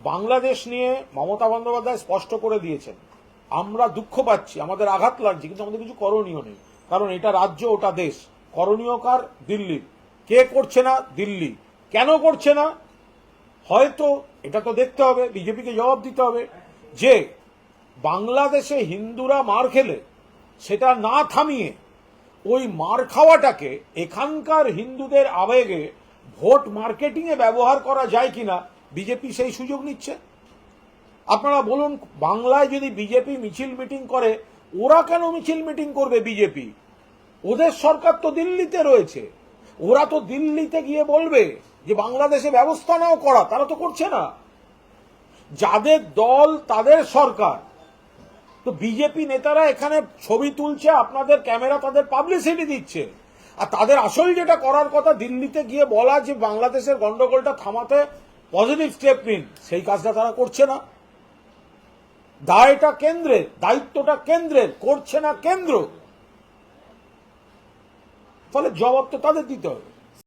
বাংলাদেশ নিয়ে মমতা বন্দ্যোপাধ্যায় স্পষ্ট করে দিয়েছেন, আমরা দুঃখ পাচ্ছি, আমাদের আঘাত লাগছে, কিন্তু আমাদের কিছু করণীয় নেই। কারণ এটা রাজ্য, ওটা দেশ। করণীয় কার? দিল্লির কে করছে না? দিল্লি। কেন করছে না? হয়তো এটা তো দেখতে হবে, বিজেপিকে জবাব দিতে হবে যে, বাংলাদেশে হিন্দুরা মার খেলে, সেটা না থামিয়ে ওই মার খাওয়াটাকে এখানকার হিন্দুদের আবেগে ভোট মার্কেটিংয়ে ব্যবহার করা যায় কিনা বিজেপি সেই সুযোগ নিচ্ছে। আপনারা বলুন, বাংলায় যদি বিজেপি মিছিল মিটিং করে, ওরা কেন মিছিল মিটিং করবে বিজেপি? ওদের সরকার তো দিল্লিতে রয়েছে। ওরা তো দিল্লিতে গিয়ে বলবে যে বাংলাদেশে ব্যবস্থা নাও করা, তারা তো করছে না। যাদের দল, তাদের সরকার। তো বিজেপি নেতারা এখানে ছবি তুলছে, আপনাদের ক্যামেরা তাদের পাবলিসিটি দিচ্ছে। আর তাদের আসল যেটা করার কথা, দিল্লিতে গিয়ে বলা যে বাংলাদেশের গন্ডগোলটা থামাতে পজিটিভ স্টেপ নিন। সেই কাজটা তারা করছে না। দায়টা কেন্দ্রের, দায়িত্বটা কেন্দ্রের, করছে না কেন্দ্র। ফলে জবাব তো তাদের দিতে হবে।